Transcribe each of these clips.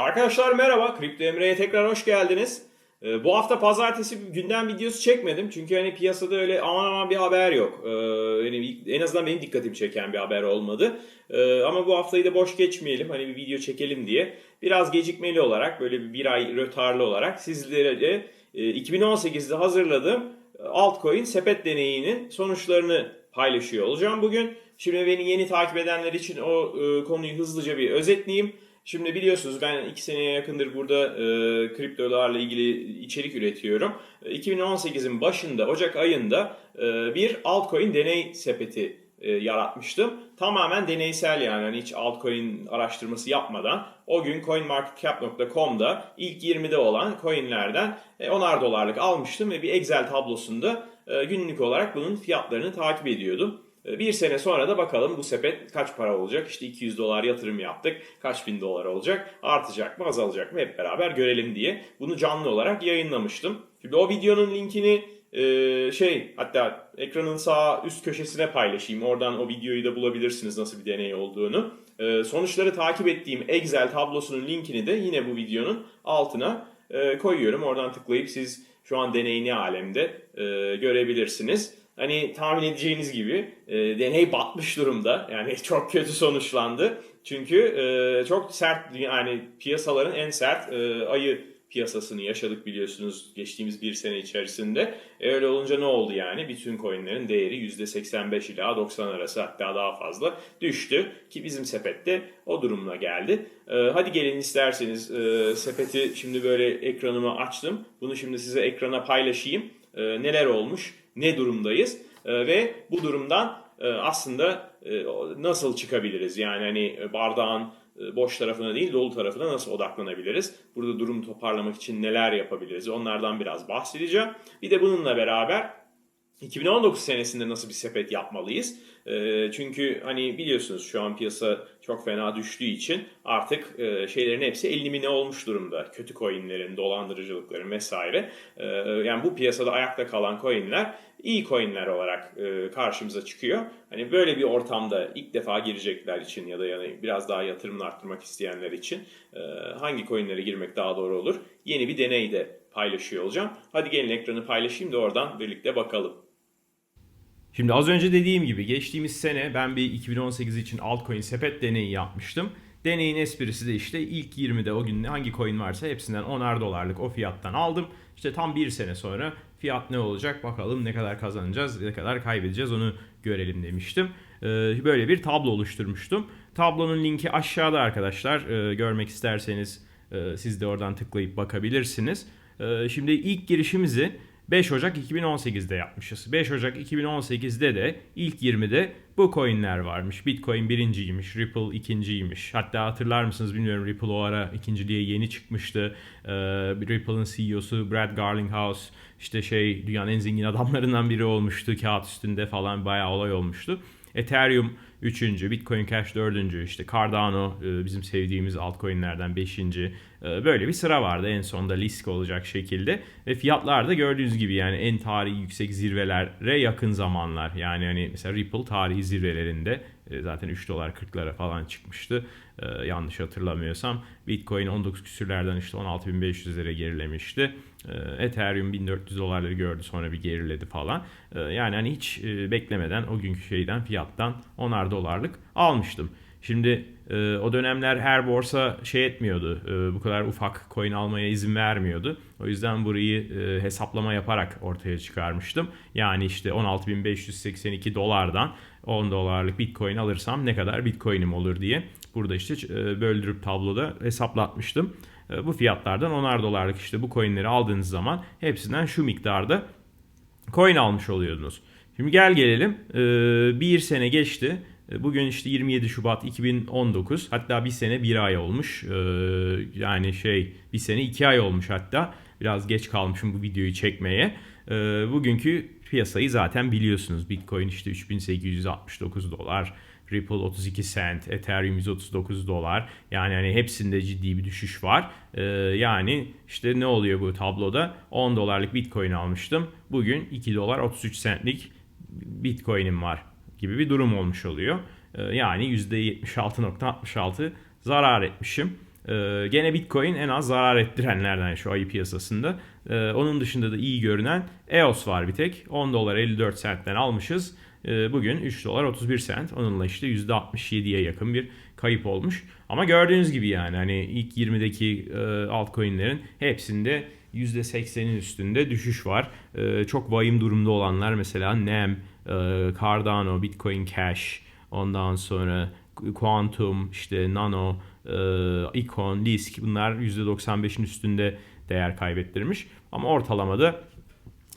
Arkadaşlar merhaba, Kripto Emre'ye tekrar hoş geldiniz. Ee, bu hafta pazartesi gündem videosu çekmedim. Çünkü hani piyasada öyle aman aman bir haber yok. Ee, yani en azından benim dikkatimi çeken bir haber olmadı. Ee, ama bu haftayı da boş geçmeyelim. Hani bir video çekelim diye. Biraz gecikmeli olarak, böyle bir, ay rötarlı olarak sizlere de e, 2018'de hazırladığım altcoin sepet deneyinin sonuçlarını paylaşıyor olacağım bugün. Şimdi beni yeni takip edenler için o e, konuyu hızlıca bir özetleyeyim. Şimdi biliyorsunuz ben iki seneye yakındır burada e, kriptolarla ilgili içerik üretiyorum. E, 2018'in başında Ocak ayında e, bir altcoin deney sepeti e, yaratmıştım. Tamamen deneysel yani hani hiç altcoin araştırması yapmadan o gün coinmarketcap.com'da ilk 20'de olan coinlerden e, 10'ar dolarlık almıştım ve bir Excel tablosunda e, günlük olarak bunun fiyatlarını takip ediyordum. E, bir sene sonra da bakalım bu sepet kaç para olacak? İşte 200 dolar yatırım yaptık. Kaç bin dolar olacak? Artacak mı azalacak mı? Hep beraber görelim diye bunu canlı olarak yayınlamıştım. Şimdi o videonun linkini e, şey hatta ekranın sağ üst köşesine paylaşayım. Oradan o videoyu da bulabilirsiniz nasıl bir deney olduğunu. E, sonuçları takip ettiğim Excel tablosunun linkini de yine bu videonun altına koyuyorum. Oradan tıklayıp siz şu an deneyini alemde görebilirsiniz. Hani tahmin edeceğiniz gibi e, deney batmış durumda. Yani çok kötü sonuçlandı. Çünkü e, çok sert yani piyasaların en sert e, ayı piyasasını yaşadık biliyorsunuz geçtiğimiz bir sene içerisinde. E, öyle olunca ne oldu yani? Bütün coinlerin değeri %85 ila 90 arası hatta daha fazla düştü. Ki bizim sepette o durumla geldi. E, hadi gelin isterseniz e, sepeti şimdi böyle ekranımı açtım. Bunu şimdi size ekrana paylaşayım. E, neler olmuş? Ne durumdayız e, ve bu durumdan e, aslında e, nasıl çıkabiliriz? Yani hani bardağın boş tarafına değil dolu tarafına nasıl odaklanabiliriz? Burada durum toparlamak için neler yapabiliriz? Onlardan biraz bahsedeceğim. Bir de bununla beraber 2019 senesinde nasıl bir sepet yapmalıyız? E, çünkü hani biliyorsunuz şu an piyasa çok fena düştüğü için artık e, şeylerin hepsi elimine olmuş durumda. Kötü coinlerin, dolandırıcılıkların vesaire. E, yani bu piyasada ayakta kalan coinler iyi coinler olarak e, karşımıza çıkıyor. Hani böyle bir ortamda ilk defa girecekler için ya da yani biraz daha yatırımını arttırmak isteyenler için e, hangi coinlere girmek daha doğru olur? Yeni bir deney de paylaşıyor olacağım. Hadi gelin ekranı paylaşayım da oradan birlikte bakalım. Şimdi az önce dediğim gibi geçtiğimiz sene ben bir 2018 için altcoin sepet deneyi yapmıştım. Deneyin esprisi de işte ilk 20'de o gün hangi coin varsa hepsinden 10'ar dolarlık o fiyattan aldım. İşte tam bir sene sonra fiyat ne olacak bakalım ne kadar kazanacağız ne kadar kaybedeceğiz onu görelim demiştim. Ee, böyle bir tablo oluşturmuştum. Tablonun linki aşağıda arkadaşlar ee, görmek isterseniz e, siz de oradan tıklayıp bakabilirsiniz. Ee, şimdi ilk girişimizi 5 Ocak 2018'de yapmışız. 5 Ocak 2018'de de ilk 20'de bu coinler varmış. Bitcoin birinciymiş, Ripple ikinciymiş. Hatta hatırlar mısınız bilmiyorum Ripple o ara ikinciliğe yeni çıkmıştı. Ee, Ripple'ın CEO'su Brad Garlinghouse işte şey dünyanın en zengin adamlarından biri olmuştu. Kağıt üstünde falan bayağı olay olmuştu. Ethereum 3. Bitcoin Cash 4. işte Cardano e, bizim sevdiğimiz altcoin'lerden 5. E, böyle bir sıra vardı en sonda Lisk olacak şekilde. Ve fiyatlar da gördüğünüz gibi yani en tarihi yüksek zirvelere yakın zamanlar. Yani hani mesela Ripple tarihi zirvelerinde zaten 3 dolar 40'lara falan çıkmıştı. Yanlış hatırlamıyorsam. Bitcoin 19 küsürlerden işte 16.500'lere gerilemişti. Ethereum 1400 dolarları gördü sonra bir geriledi falan. Yani hani hiç beklemeden o günkü şeyden fiyattan onar dolarlık almıştım. Şimdi e, o dönemler her borsa şey etmiyordu. E, bu kadar ufak coin almaya izin vermiyordu. O yüzden burayı e, hesaplama yaparak ortaya çıkarmıştım. Yani işte 16.582 dolardan 10 dolarlık bitcoin alırsam ne kadar bitcoinim olur diye. Burada işte e, böldürüp tabloda hesaplatmıştım. E, bu fiyatlardan 10'ar dolarlık işte bu coinleri aldığınız zaman hepsinden şu miktarda coin almış oluyordunuz. Şimdi gel gelelim. Ee, bir sene geçti. Ee, bugün işte 27 Şubat 2019 hatta bir sene bir ay olmuş ee, yani şey bir sene iki ay olmuş hatta biraz geç kalmışım bu videoyu çekmeye. Bugünkü piyasayı zaten biliyorsunuz Bitcoin işte 3869 dolar Ripple 32 cent, Ethereum 139 dolar. Yani hani hepsinde ciddi bir düşüş var. Ee, yani işte ne oluyor bu tabloda? 10 dolarlık Bitcoin almıştım. Bugün 2 dolar 33 centlik Bitcoin'im var gibi bir durum olmuş oluyor. Ee, yani %76.66 zarar etmişim. Ee, gene Bitcoin en az zarar ettirenlerden şu ayı piyasasında. Ee, onun dışında da iyi görünen EOS var bir tek. 10 dolar 54 centten almışız. Bugün 3 dolar 31 cent. Onunla işte %67'ye yakın bir kayıp olmuş. Ama gördüğünüz gibi yani hani ilk 20'deki e, altcoin'lerin hepsinde %80'in üstünde düşüş var. E, çok vahim durumda olanlar mesela NEM, e, Cardano, Bitcoin Cash, ondan sonra Quantum, işte Nano, e, Icon, Lisk bunlar %95'in üstünde değer kaybettirmiş. Ama ortalamada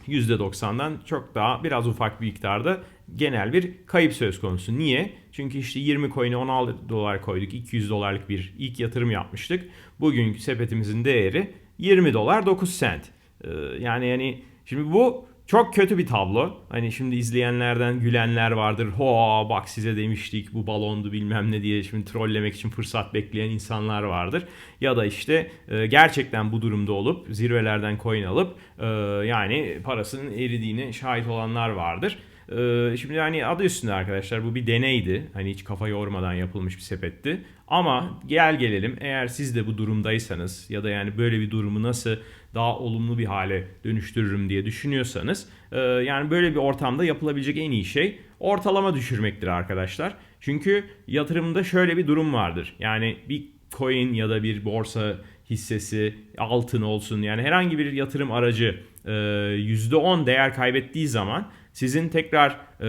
%90'dan çok daha biraz ufak bir miktarda genel bir kayıp söz konusu. Niye? Çünkü işte 20 coin'e 16 dolar koyduk. 200 dolarlık bir ilk yatırım yapmıştık. Bugünkü sepetimizin değeri 20 dolar 9 cent. Ee, yani yani şimdi bu çok kötü bir tablo. Hani şimdi izleyenlerden gülenler vardır. Ho bak size demiştik bu balondu bilmem ne diye şimdi trollemek için fırsat bekleyen insanlar vardır. Ya da işte e, gerçekten bu durumda olup zirvelerden coin alıp e, yani parasının eridiğine şahit olanlar vardır. E, şimdi hani adı üstünde arkadaşlar bu bir deneydi. Hani hiç kafa yormadan yapılmış bir sepetti. Ama gel gelelim eğer siz de bu durumdaysanız ya da yani böyle bir durumu nasıl daha olumlu bir hale dönüştürürüm diye düşünüyorsanız e, yani böyle bir ortamda yapılabilecek en iyi şey ortalama düşürmektir arkadaşlar. Çünkü yatırımda şöyle bir durum vardır. Yani bir coin ya da bir borsa hissesi altın olsun yani herhangi bir yatırım aracı %10 e, değer kaybettiği zaman sizin tekrar e,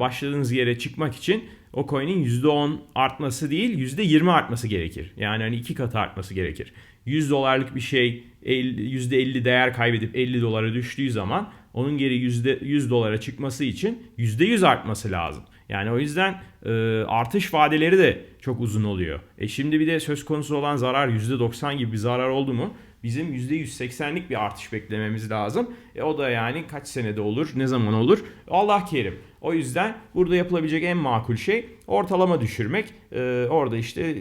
başladığınız yere çıkmak için o coin'in %10 artması değil %20 artması gerekir. Yani hani iki katı artması gerekir. 100 dolarlık bir şey %50 değer kaybedip 50 dolara düştüğü zaman onun geri %100 dolara çıkması için %100 artması lazım. Yani o yüzden e, artış vadeleri de çok uzun oluyor. E şimdi bir de söz konusu olan zarar %90 gibi bir zarar oldu mu bizim %180'lik bir artış beklememiz lazım. E o da yani kaç senede olur, ne zaman olur? Allah kerim. O yüzden burada yapılabilecek en makul şey ortalama düşürmek. Ee, orada işte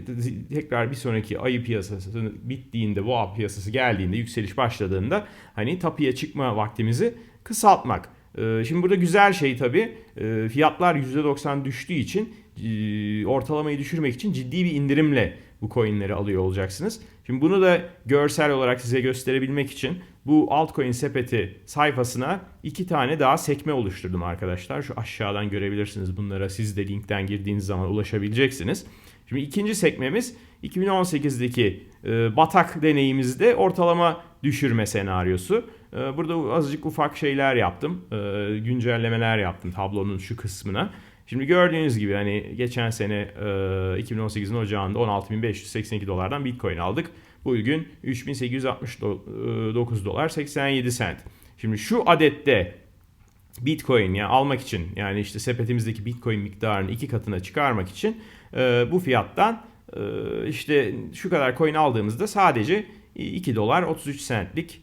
tekrar bir sonraki ayı piyasası bittiğinde, boğa piyasası geldiğinde, yükseliş başladığında hani tapıya çıkma vaktimizi kısaltmak. Ee, şimdi burada güzel şey tabii e, fiyatlar %90 düştüğü için e, ortalamayı düşürmek için ciddi bir indirimle bu coinleri alıyor olacaksınız. Şimdi bunu da görsel olarak size gösterebilmek için bu altcoin sepeti sayfasına iki tane daha sekme oluşturdum arkadaşlar. Şu aşağıdan görebilirsiniz bunlara siz de linkten girdiğiniz zaman ulaşabileceksiniz. Şimdi ikinci sekmemiz 2018'deki e, batak deneyimizde ortalama düşürme senaryosu. E, burada azıcık ufak şeyler yaptım. E, güncellemeler yaptım tablonun şu kısmına. Şimdi gördüğünüz gibi hani geçen sene e, 2018'in ocağında 16.582 dolardan Bitcoin aldık. Bugün 3.869 dolar 87 cent. Şimdi şu adette Bitcoin yani almak için yani işte sepetimizdeki Bitcoin miktarını iki katına çıkarmak için bu fiyattan işte şu kadar coin aldığımızda sadece 2 dolar 33 centlik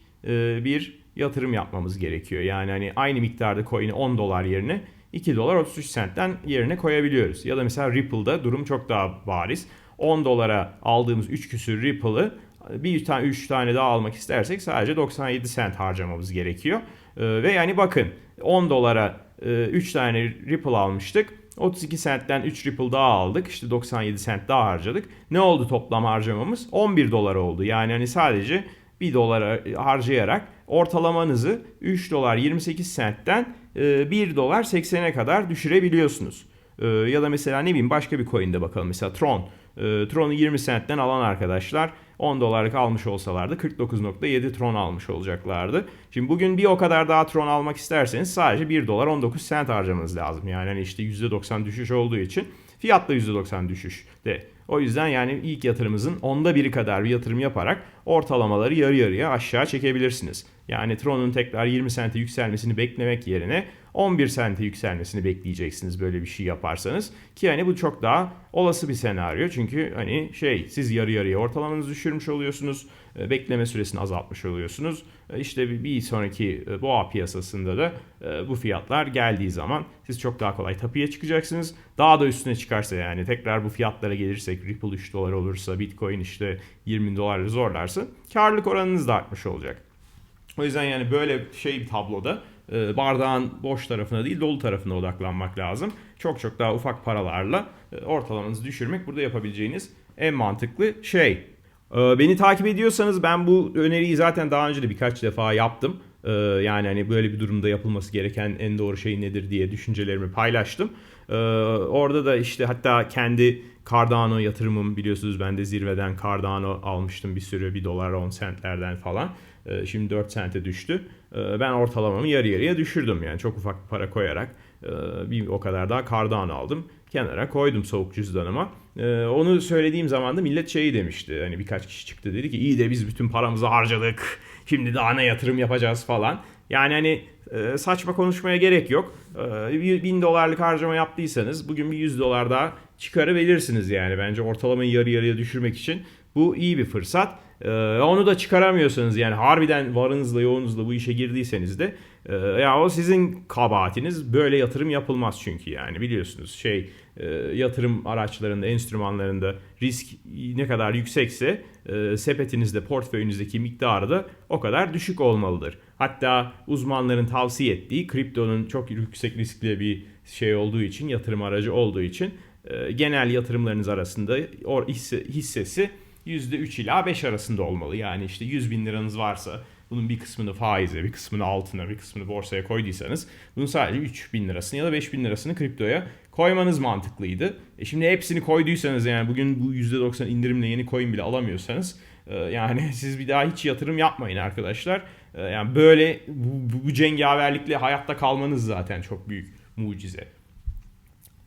bir yatırım yapmamız gerekiyor. Yani hani aynı miktarda coin'i 10 dolar yerine 2 dolar 33 centten yerine koyabiliyoruz. Ya da mesela Ripple'da durum çok daha bariz. 10 dolara aldığımız 3 küsür Ripple'ı bir tane 3 tane daha almak istersek sadece 97 cent harcamamız gerekiyor. Ee, ve yani bakın 10 dolara 3 e, tane Ripple almıştık. 32 centten 3 Ripple daha aldık. İşte 97 cent daha harcadık. Ne oldu toplam harcamamız? 11 dolar oldu. Yani hani sadece 1 dolara harcayarak ortalamanızı 3 dolar 28 centten 1 e, dolar 80'e kadar düşürebiliyorsunuz. E, ya da mesela ne bileyim başka bir coin'de bakalım. Mesela Tron. Tron'u 20 centten alan arkadaşlar 10 dolarlık almış olsalardı 49.7 Tron almış olacaklardı. Şimdi bugün bir o kadar daha Tron almak isterseniz sadece 1 dolar 19 cent harcamanız lazım. Yani hani işte %90 düşüş olduğu için fiyat da %90 düşüş de. O yüzden yani ilk yatırımımızın onda biri kadar bir yatırım yaparak ortalamaları yarı yarıya aşağı çekebilirsiniz. Yani Tron'un tekrar 20 sente yükselmesini beklemek yerine 11 sente yükselmesini bekleyeceksiniz böyle bir şey yaparsanız. Ki hani bu çok daha olası bir senaryo. Çünkü hani şey siz yarı yarıya ortalamanızı düşürmüş oluyorsunuz. E, bekleme süresini azaltmış oluyorsunuz. E, işte bir sonraki e, boğa piyasasında da bu fiyatlar geldiği zaman siz çok daha kolay tapıya çıkacaksınız. Daha da üstüne çıkarsa yani tekrar bu fiyatlara gelirsek Ripple 3 dolar olursa Bitcoin işte 20 dolarla zorlarsa karlılık oranınız da artmış olacak. O yüzden yani böyle şey bir tabloda e, bardağın boş tarafına değil dolu tarafına odaklanmak lazım. Çok çok daha ufak paralarla e, ortalamanızı düşürmek burada yapabileceğiniz en mantıklı şey. Ee, Beni takip ediyorsanız ben bu öneriyi zaten daha önce de birkaç defa yaptım. Yani hani böyle bir durumda yapılması gereken en doğru şey nedir diye düşüncelerimi paylaştım. Orada da işte hatta kendi Cardano yatırımım biliyorsunuz ben de zirveden Cardano almıştım bir sürü 1 dolar 10 centlerden falan. Ee, Şimdi 4 sente düştü. Ee, Ben ortalamamı yarı yarıya düşürdüm yani çok ufak bir para koyarak e, bir o kadar daha Cardano aldım. Kenara koydum soğuk cüzdanıma. Ee, Onu söylediğim zaman da millet şeyi demişti. Hani birkaç kişi çıktı dedi ki iyi de biz bütün paramızı harcadık. Şimdi daha ne yatırım yapacağız falan. Yani hani e, saçma konuşmaya gerek yok. Ee, bir bin dolarlık harcama yaptıysanız bugün bir 100 dolar daha çıkarabilirsiniz yani. Bence ortalamayı yarı yarıya düşürmek için bu iyi bir fırsat. Ee, onu da çıkaramıyorsanız yani harbiden varınızla yoğunuzla bu işe girdiyseniz de e, ya o sizin kabahatiniz. Böyle yatırım yapılmaz çünkü yani biliyorsunuz şey e, yatırım araçlarında, enstrümanlarında risk ne kadar yüksekse e, sepetinizde, portföyünüzdeki miktarı da o kadar düşük olmalıdır. Hatta uzmanların tavsiye ettiği kriptonun çok yüksek riskli bir şey olduğu için, yatırım aracı olduğu için e, genel yatırımlarınız arasında or hisse, hissesi %3 ila 5 arasında olmalı. Yani işte 100 bin liranız varsa bunun bir kısmını faize, bir kısmını altına, bir kısmını borsaya koyduysanız bunun sadece 3 bin lirasını ya da 5 bin lirasını kriptoya koymanız mantıklıydı. E şimdi hepsini koyduysanız yani bugün bu %90 indirimle yeni coin bile alamıyorsanız e, yani siz bir daha hiç yatırım yapmayın arkadaşlar. E, Yani böyle bu, bu, cengaverlikle hayatta kalmanız zaten çok büyük mucize.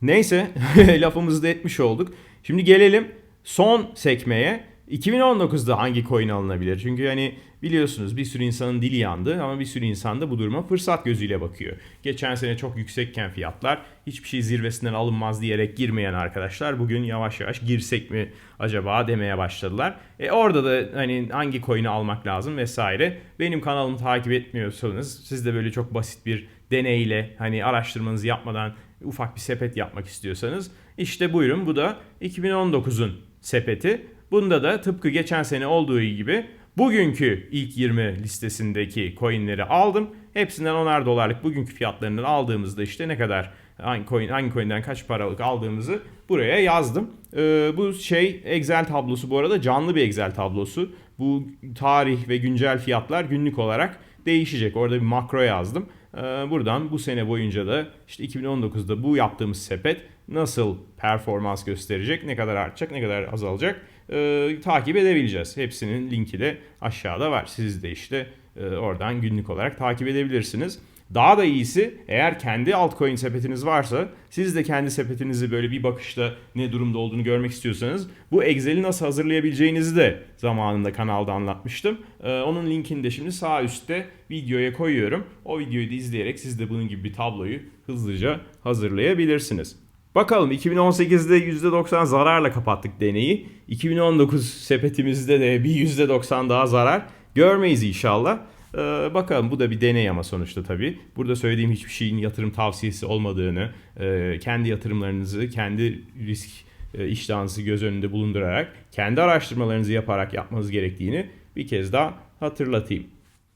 Neyse lafımızı da etmiş olduk. Şimdi gelelim son sekmeye. 2019'da hangi coin alınabilir? Çünkü hani biliyorsunuz bir sürü insanın dili yandı ama bir sürü insan da bu duruma fırsat gözüyle bakıyor. Geçen sene çok yüksekken fiyatlar hiçbir şey zirvesinden alınmaz diyerek girmeyen arkadaşlar bugün yavaş yavaş girsek mi acaba demeye başladılar. E orada da hani hangi coin'i almak lazım vesaire. Benim kanalımı takip etmiyorsanız siz de böyle çok basit bir deneyle hani araştırmanızı yapmadan ufak bir sepet yapmak istiyorsanız işte buyurun bu da 2019'un sepeti. Bunda da tıpkı geçen sene olduğu gibi bugünkü ilk 20 listesindeki coinleri aldım. Hepsinden 10'ar dolarlık bugünkü fiyatlarını aldığımızda işte ne kadar hangi coin hangi coin'den kaç paralık aldığımızı buraya yazdım. Ee, bu şey Excel tablosu bu arada canlı bir Excel tablosu. Bu tarih ve güncel fiyatlar günlük olarak değişecek. Orada bir makro yazdım. Ee, buradan bu sene boyunca da işte 2019'da bu yaptığımız sepet nasıl performans gösterecek, ne kadar artacak, ne kadar azalacak e, takip edebileceğiz. Hepsinin linki de aşağıda var. Siz de işte e, oradan günlük olarak takip edebilirsiniz. Daha da iyisi eğer kendi altcoin sepetiniz varsa siz de kendi sepetinizi böyle bir bakışta ne durumda olduğunu görmek istiyorsanız bu Excel'i nasıl hazırlayabileceğinizi de zamanında kanalda anlatmıştım. Ee, onun linkini de şimdi sağ üstte videoya koyuyorum. O videoyu da izleyerek siz de bunun gibi bir tabloyu hızlıca hazırlayabilirsiniz. Bakalım 2018'de %90 zararla kapattık deneyi. 2019 sepetimizde de bir %90 daha zarar görmeyiz inşallah. Ee, bakalım bu da bir deney ama sonuçta tabii. Burada söylediğim hiçbir şeyin yatırım tavsiyesi olmadığını, e, kendi yatırımlarınızı, kendi risk e, iştahınızı göz önünde bulundurarak, kendi araştırmalarınızı yaparak yapmanız gerektiğini bir kez daha hatırlatayım.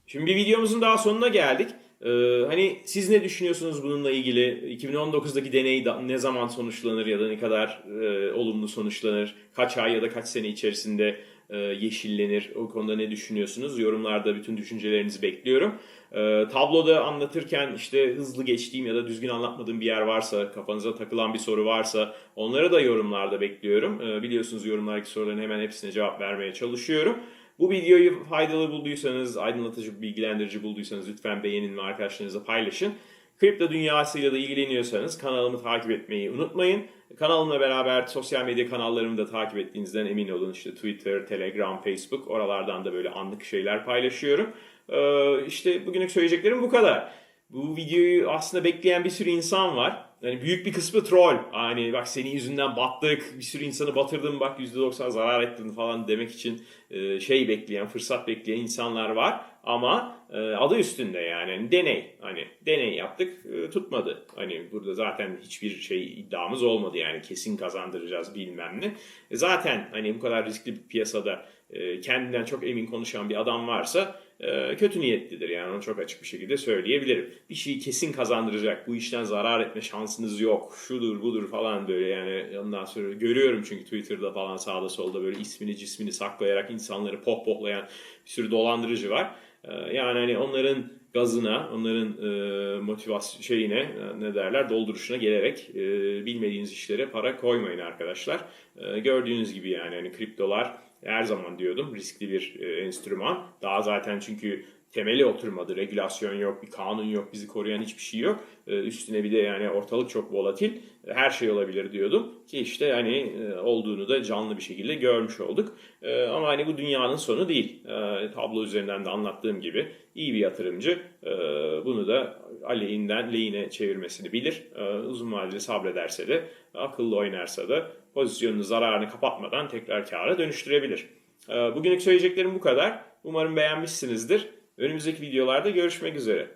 Şimdi videomuzun daha sonuna geldik. Ee, hani siz ne düşünüyorsunuz bununla ilgili? 2019'daki deney ne zaman sonuçlanır ya da ne kadar e, olumlu sonuçlanır? Kaç ay ya da kaç sene içerisinde e, yeşillenir? O konuda ne düşünüyorsunuz? Yorumlarda bütün düşüncelerinizi bekliyorum. Ee, tabloda anlatırken işte hızlı geçtiğim ya da düzgün anlatmadığım bir yer varsa, kafanıza takılan bir soru varsa onları da yorumlarda bekliyorum. Ee, biliyorsunuz yorumlardaki soruların hemen hepsine cevap vermeye çalışıyorum. Bu videoyu faydalı bulduysanız, aydınlatıcı, bilgilendirici bulduysanız lütfen beğenin ve arkadaşlarınızla paylaşın. Kripto dünyasıyla da ilgileniyorsanız kanalımı takip etmeyi unutmayın. Kanalımla beraber sosyal medya kanallarımı da takip ettiğinizden emin olun. İşte Twitter, Telegram, Facebook oralardan da böyle anlık şeyler paylaşıyorum. Ee, işte bugünlük söyleyeceklerim bu kadar. Bu videoyu aslında bekleyen bir sürü insan var. Yani büyük bir kısmı troll. Hani bak senin yüzünden battık, bir sürü insanı batırdın bak %90 zarar ettin falan demek için e, şey bekleyen, fırsat bekleyen insanlar var. Ama e, adı üstünde yani deney. Hani deney yaptık e, tutmadı. Hani burada zaten hiçbir şey iddiamız olmadı yani kesin kazandıracağız bilmem ne. Zaten hani bu kadar riskli bir piyasada kendinden çok emin konuşan bir adam varsa e, kötü niyetlidir yani onu çok açık bir şekilde söyleyebilirim. Bir şeyi kesin kazandıracak, bu işten zarar etme şansınız yok, şudur budur falan böyle yani ondan sonra görüyorum çünkü Twitter'da falan sağda solda böyle ismini cismini saklayarak insanları pohpohlayan bir sürü dolandırıcı var. E, yani hani onların gazına, onların e, motivasyon şeyine e, ne derler dolduruşuna gelerek e, bilmediğiniz işlere para koymayın arkadaşlar. E, gördüğünüz gibi yani hani kriptolar her zaman diyordum riskli bir e, enstrüman. Daha zaten çünkü temeli oturmadı. Regülasyon yok, bir kanun yok, bizi koruyan hiçbir şey yok. E, üstüne bir de yani ortalık çok volatil. E, Her şey olabilir diyordum. Ki işte hani e, olduğunu da canlı bir şekilde görmüş olduk. E, ama hani bu dünyanın sonu değil. E, tablo üzerinden de anlattığım gibi iyi bir yatırımcı e, bunu da aleyhinden lehine çevirmesini bilir. E, uzun vadeli sabrederse de akıllı oynarsa da pozisyonunu zararını kapatmadan tekrar kâra dönüştürebilir. E, bugünlük söyleyeceklerim bu kadar. Umarım beğenmişsinizdir. Önümüzdeki videolarda görüşmek üzere.